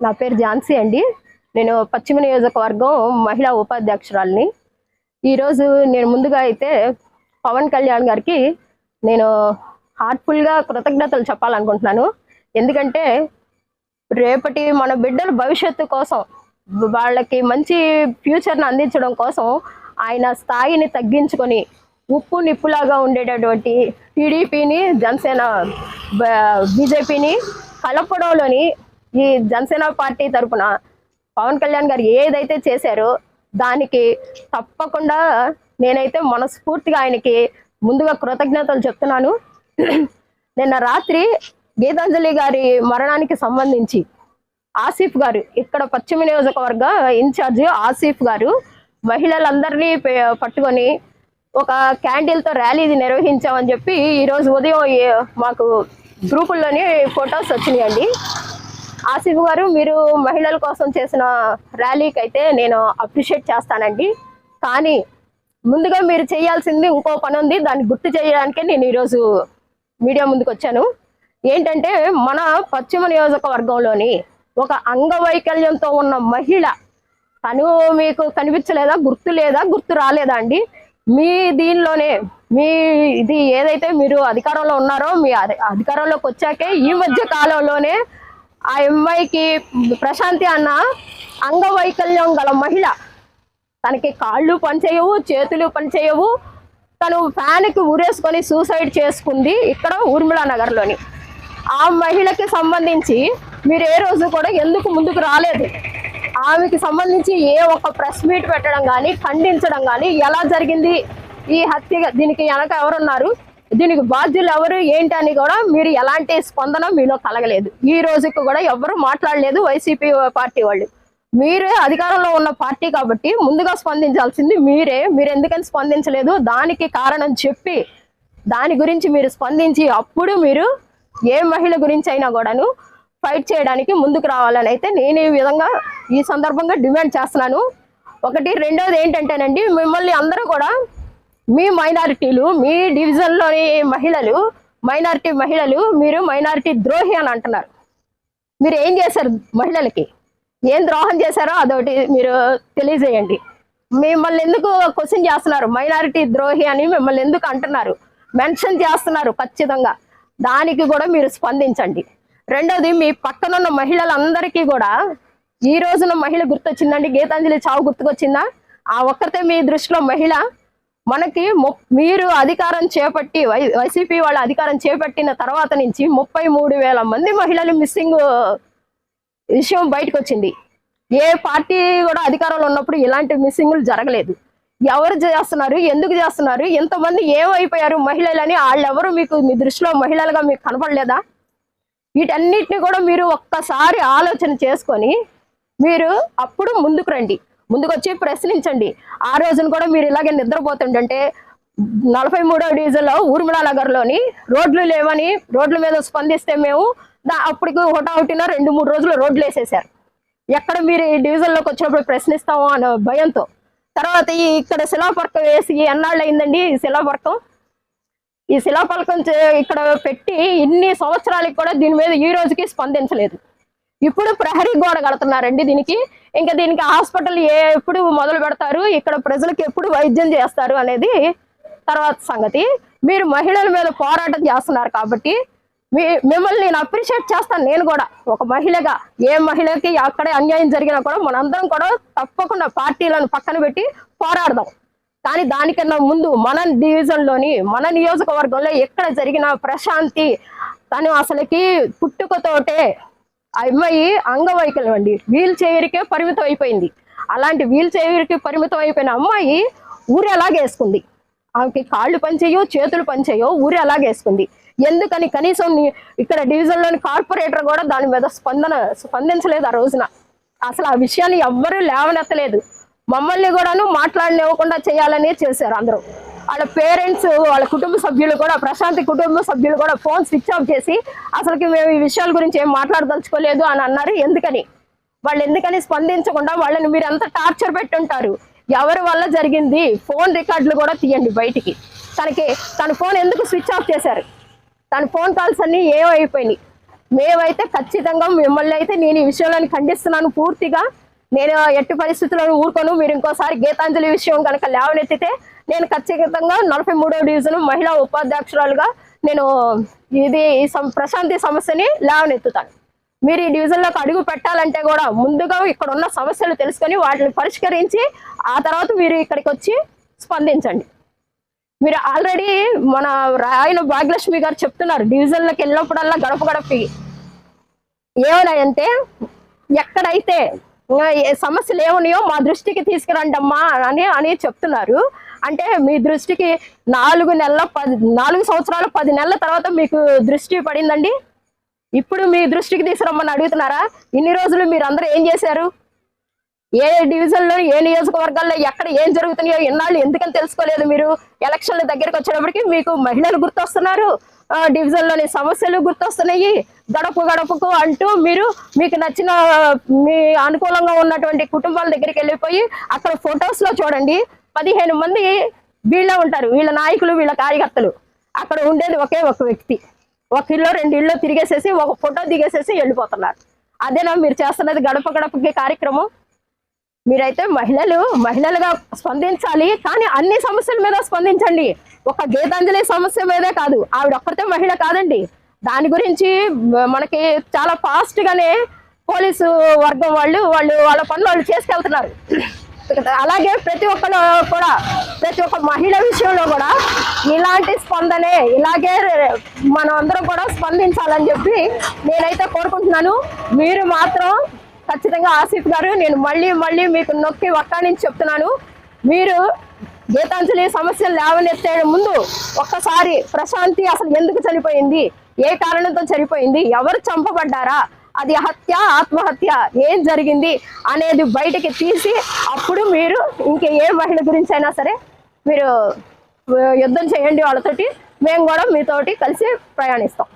నా పేరు ఝాన్సీ అండి. నేను పశ్చిమ నియోజకవర్గం మహిళా ఉపాధ్యక్షురాలని. ఈరోజు నేను ముందుగా అయితే పవన్ కళ్యాణ్ గారికి నేను హార్ట్ఫుల్గా కృతజ్ఞతలు చెప్పాలనుకుంటున్నాను. ఎందుకంటే రేపటి మన బిడ్డల భవిష్యత్తు కోసం వాళ్ళకి మంచి ఫ్యూచర్ని అందించడం కోసం ఆయన స్థాయిని తగ్గించుకొని ఉప్పు నిప్పులాగా ఉండేటటువంటి టీడీపీని జనసేన బీజేపీని కలపడంలోని ఈ జనసేన పార్టీ తరపున పవన్ కళ్యాణ్ గారు ఏదైతే చేశారో దానికి తప్పకుండా నేనైతే మనస్ఫూర్తిగా ఆయనకి ముందుగా కృతజ్ఞతలు చెప్తున్నాను. నిన్న రాత్రి గీతాంజలి గారి మరణానికి సంబంధించి ఆసిఫ్ గారు ఇక్కడ పశ్చిమ నియోజకవర్గ ఇన్ఛార్జ్ ఆసిఫ్ గారు మహిళలందరినీ పట్టుకొని ఒక క్యాండిల్తో ర్యాలీ నిర్వహించామని చెప్పి ఈరోజు ఉదయం మాకు గ్రూపుల్లోని ఫొటోస్ వచ్చినాయండి. ఆసిఫ్ గారు మీరు మహిళల కోసం చేసిన ర్యాలీకి అయితే నేను అప్రిషియేట్ చేస్తానండి. కానీ ముందుగా మీరు చేయాల్సింది ఇంకో పని ఉంది. దాన్ని గుర్తు చేయడానికే నేను ఈరోజు మీడియా ముందుకు వచ్చాను ఏంటంటే మన పశ్చిమ నియోజకవర్గంలోని ఒక అంగవైకల్యంతో ఉన్న మహిళ తను మీకు కనిపించలేదా గుర్తు లేదా గుర్తు రాలేదా అండి? మీ దీనిలోనే మీ ఇది ఏదైతే మీరు అధికారంలో ఉన్నారో మీ అధికారంలోకి వచ్చాకే ఈ మధ్య కాలంలోనే ఆ అమ్మాయికి ప్రశాంతి అన్న అంగవైకల్యం గల మహిళ. తనకి కాళ్ళు పనిచేయవు చేతులు పనిచేయవు. తను ఫ్యాన్కి ఊరేసుకొని సూసైడ్ చేసుకుంది ఇక్కడ ఊర్మిళ నగర్లోని. ఆ మహిళకి సంబంధించి మీరు ఏ రోజు కూడా ఎందుకు ముందుకు రాలేదు? ఆమెకి సంబంధించి ఏ ఒక్క ప్రెస్ మీట్ పెట్టడం కానీ ఖండించడం కానీ ఎలా జరిగింది? ఈ హత్య దీనికి వెనక ఎవరున్నారు? దీనికి బాధ్యులు ఎవరు ఏంటి అని కూడా మీరు ఎలాంటి స్పందన మీలో కలగలేదు. ఈ రోజుకి కూడా ఎవరు మాట్లాడలేదు వైసీపీ పార్టీ వాళ్ళు. మీరే అధికారంలో ఉన్న పార్టీ కాబట్టి ముందుగా స్పందించాల్సింది మీరే. మీరు ఎందుకని స్పందించలేదు? దానికి కారణం చెప్పి దాని గురించి మీరు స్పందించి అప్పుడు మీరు ఏ మహిళ గురించి అయినా కూడాను ఫైట్ చేయడానికి ముందుకు రావాలని అయితే నేను ఈ విధంగా ఈ సందర్భంగా డిమాండ్ చేస్తున్నాను. ఒకటి రెండోది ఏంటంటేనండి మిమ్మల్ని అందరూ కూడా మీ మైనారిటీలు మీ డివిజన్లోని మహిళలు మైనారిటీ మహిళలు మీరు మైనారిటీ ద్రోహి అని అంటున్నారు. మీరు ఏం చేశారు మహిళలకి? ఏం ద్రోహం చేశారో అదొకటి మీరు తెలియజేయండి. మిమ్మల్ని ఎందుకు క్వశ్చన్ చేస్తున్నారు? మైనారిటీ ద్రోహి అని మిమ్మల్ని ఎందుకు అంటున్నారు? మెన్షన్ చేస్తున్నారు ఖచ్చితంగా. దానికి కూడా మీరు స్పందించండి. రెండోది మీ పక్కనున్న మహిళలందరికీ కూడా ఈ రోజున మహిళ గుర్తొచ్చిందండి. గీతాంజలి చావు గుర్తుకొచ్చిందా? ఆ ఒక్కరితే మీ దృష్టిలో మహిళ మనకి మీరు అధికారం చేపట్టి వై వైసీపీ వాళ్ళ అధికారం చేపట్టిన తర్వాత నుంచి ముప్పై మూడు వేల మంది మహిళలు మిస్సింగ్ విషయం బయటకు వచ్చింది ఏ పార్టీ కూడా అధికారంలో ఉన్నప్పుడు ఇలాంటి మిస్సింగ్లు జరగలేదు. ఎవరు చేస్తున్నారు? ఎందుకు చేస్తున్నారు? ఎంతమంది ఏమైపోయారు మహిళలని? వాళ్ళెవరు మీకు మీ దృష్టిలో మహిళలుగా మీకు కనపడలేదా? వీటన్నిటిని కూడా మీరు ఒక్కసారి ఆలోచన చేసుకొని మీరు అప్పుడు ముందుకు రండి. ముందుకొచ్చి ప్రశ్నించండి. ఆ రోజున కూడా మీరు ఇలాగే నిద్రపోతుండంటే నలభై మూడో డివిజన్లో ఊర్మిళ నగర్లోని రోడ్లు లేవని రోడ్ల మీద స్పందిస్తే మేము దా అప్పటికి హుటాహుటిన రెండు మూడు రోజులు రోడ్లు వేసేసారు ఎక్కడ మీరు ఈ డివిజన్లోకి వచ్చినప్పుడు ప్రశ్నిస్తామో అనే భయంతో. తర్వాత ఈ ఇక్కడ శిలాపర్కం వేసి ఎన్నాళ్ళు అయిందండి ఈ శిలాపర్కం ఈ శిలాపలకం చే- ఇక్కడ పెట్టి ఇన్ని సంవత్సరాలకి కూడా దీని మీద ఈ రోజుకి స్పందించలేదు. ఇప్పుడు ప్రహరీ గోడ కడుతున్నారండి దీనికి. ఇంకా దీనికి హాస్పిటల్ ఏ ఎప్పుడు మొదలు పెడతారు? ఇక్కడ ప్రజలకు ఎప్పుడు వైద్యం చేస్తారు అనేది తర్వాత సంగతి. మీరు మహిళల మీద పోరాటం చేస్తున్నారు కాబట్టి మీ మిమ్మల్ని నేను అప్రిషియేట్ చేస్తాను నేను కూడా. ఒక మహిళగా ఏ మహిళకి అక్కడే అన్యాయం జరిగినా కూడా మనందరం కూడా తప్పకుండా పార్టీలను పక్కన పెట్టి పోరాడదాం. కానీ దానికన్నా ముందు మన డివిజన్లోని మన నియోజకవర్గంలో ఎక్కడ జరిగిన ప్రశాంతి తను అసలుకి పుట్టుకతోటే ఆ అమ్మాయి అంగవైకల్యం అండి. వీల్ చైర్కే పరిమితం అయిపోయింది. అలాంటి వీల్ చైర్కి పరిమితం అయిపోయిన అమ్మాయి ఊరి అలాగేసుకుంది ఆమెకి కాళ్ళు పనిచేయో చేతులు పనిచేయో ఊరి అలాగేసుకుంది ఎందుకని కనీసం ఇక్కడ డివిజన్లోని కార్పొరేటర్ కూడా దాని మీద స్పందన స్పందించలేదు ఆ రోజున. అసలు ఆ విషయాన్ని ఎవ్వరూ లేవనెత్తలేదు. మమ్మల్ని కూడాను మాట్లాడనివ్వకుండా చేయాలనే చేశారు అందరూ. వాళ్ళ పేరెంట్స్ వాళ్ళ కుటుంబ సభ్యులు కూడా ప్రశాంతి కుటుంబ సభ్యులు కూడా ఫోన్ స్విచ్ ఆఫ్ చేసి అసలుకి మేము ఈ విషయాల గురించి ఏం మాట్లాడదలుచుకోలేదు అని అన్నారు. ఎందుకని? వాళ్ళు ఎందుకని స్పందించకుండా వాళ్ళని మీరు ఎంత టార్చర్ పెట్టుంటారు? ఎవరి వల్ల జరిగింది? ఫోన్ రికార్డులు కూడా తీయండి బయటికి. తనకి తన ఫోన్ ఎందుకు స్విచ్ ఆఫ్ చేశారు? తన ఫోన్ కాల్స్ అన్నీ ఏమైపోయినాయి మేమైతే ఖచ్చితంగా మిమ్మల్ని అయితే నేను ఈ విషయంలో ఖండిస్తున్నాను పూర్తిగా. నేను ఎట్టి పరిస్థితుల్లో ఊరుకోను. మీరు ఇంకోసారి గీతాంజలి విషయం కనుక లేవనెత్తితే నేను ఖచ్చితంగా నలభై మూడో డివిజన్ మహిళా ఉపాధ్యక్షురాలుగా నేను ఇది ఈ సం- ప్రశాంతి సమస్యని లేవనెత్తుతాను. మీరు ఈ డివిజన్లోకి అడుగు పెట్టాలంటే కూడా ముందుగా ఇక్కడ ఉన్న సమస్యలు తెలుసుకొని వాటిని పరిష్కరించి ఆ తర్వాత మీరు ఇక్కడికి వచ్చి స్పందించండి. మీరు ఆల్రెడీ మన రాయన భాగ్యలక్ష్మి గారు చెప్తున్నారు డివిజన్లోకి వెళ్ళినప్పుడల్లా గడప గడపి ఏమన్నాయంటే ఎక్కడైతే ఏ సమస్యలు ఏమున్నాయో మా దృష్టికి తీసుకురండి అమ్మా అని అని చెప్తున్నారు. అంటే మీ దృష్టికి నాలుగు నెలల పది నాలుగు సంవత్సరాలు పది నెలల తర్వాత మీకు దృష్టి పడిందండి? ఇప్పుడు మీ దృష్టికి తీసుకురమ్మని అడుగుతున్నారా? ఇన్ని రోజులు మీరు అందరూ ఏం చేశారు? ఏ డివిజన్లో ఏ నియోజకవర్గాల్లో ఎక్కడ ఏం జరుగుతున్నాయో ఎన్నాళ్ళు ఎందుకని తెలుసుకోలేదు మీరు? ఎలక్షన్ల దగ్గరకు వచ్చేటప్పటికి మీకు మహిళలు గుర్తొస్తున్నారు. డివిజన్లోని సమస్యలు గుర్తొస్తున్నాయి. గడప గడపకు అంటూ మీరు మీకు నచ్చిన మీ అనుకూలంగా ఉన్నటువంటి కుటుంబాల దగ్గరికి వెళ్ళిపోయి అక్కడ ఫొటోస్లో చూడండి. పదిహేను మంది వీళ్ళ ఉంటారు. వీళ్ళ నాయకులు వీళ్ళ కార్యకర్తలు. అక్కడ ఉండేది ఒకే ఒక వ్యక్తి. ఒక ఇల్లు రెండు ఇళ్ళు తిరిగేసేసి ఒక ఫోటో దిగేసేసి వెళ్ళిపోతున్నారు. అదేనా మీరు చేస్తున్నది గడప గడపకి కార్యక్రమం. మీరైతే మహిళలు మహిళలుగా స్పందించాలి. కానీ అన్ని సమస్యల మీద స్పందించండి. ఒక గీతాంజలి సమస్య మీదే కాదు. ఆవిడ ఒక్కరితే మహిళ కాదండి. దాని గురించి మనకి చాలా ఫాస్ట్ గానే పోలీసు వర్గం వాళ్ళు వాళ్ళు వాళ్ళ పనులు వాళ్ళు చేసుకెళ్తున్నారు. అలాగే ప్రతి ఒక్కరు కూడా ప్రతి ఒక్క మహిళ విషయంలో కూడా ఇలాంటి స్పందనే ఇలాగే మనం అందరం కూడా స్పందించాలని చెప్పి నేనైతే కోరుకుంటున్నాను. మీరు మాత్రం ఖచ్చితంగా ఆసిఫ్ గారు నేను మళ్ళీ మళ్ళీ మీకు నొక్కి ఒక్కడించి చెప్తున్నాను. మీరు గీతాంజలి సమస్యలు లేవనెత్తే ముందు ఒక్కసారి ప్రశాంతి అసలు ఎందుకు చనిపోయింది? ఏ కారణంతో చనిపోయింది? ఎవరు చంపబడ్డారా? అది హత్య ఆత్మహత్య ఏం జరిగింది అనేది బయటికి తీసి అప్పుడు మీరు ఇంకే ఏ మహిళ గురించి అయినా సరే మీరు యుద్ధం చేయండి వాళ్ళతోటి మేము కూడా మీతోటి కలిసి ప్రయాణిస్తాం.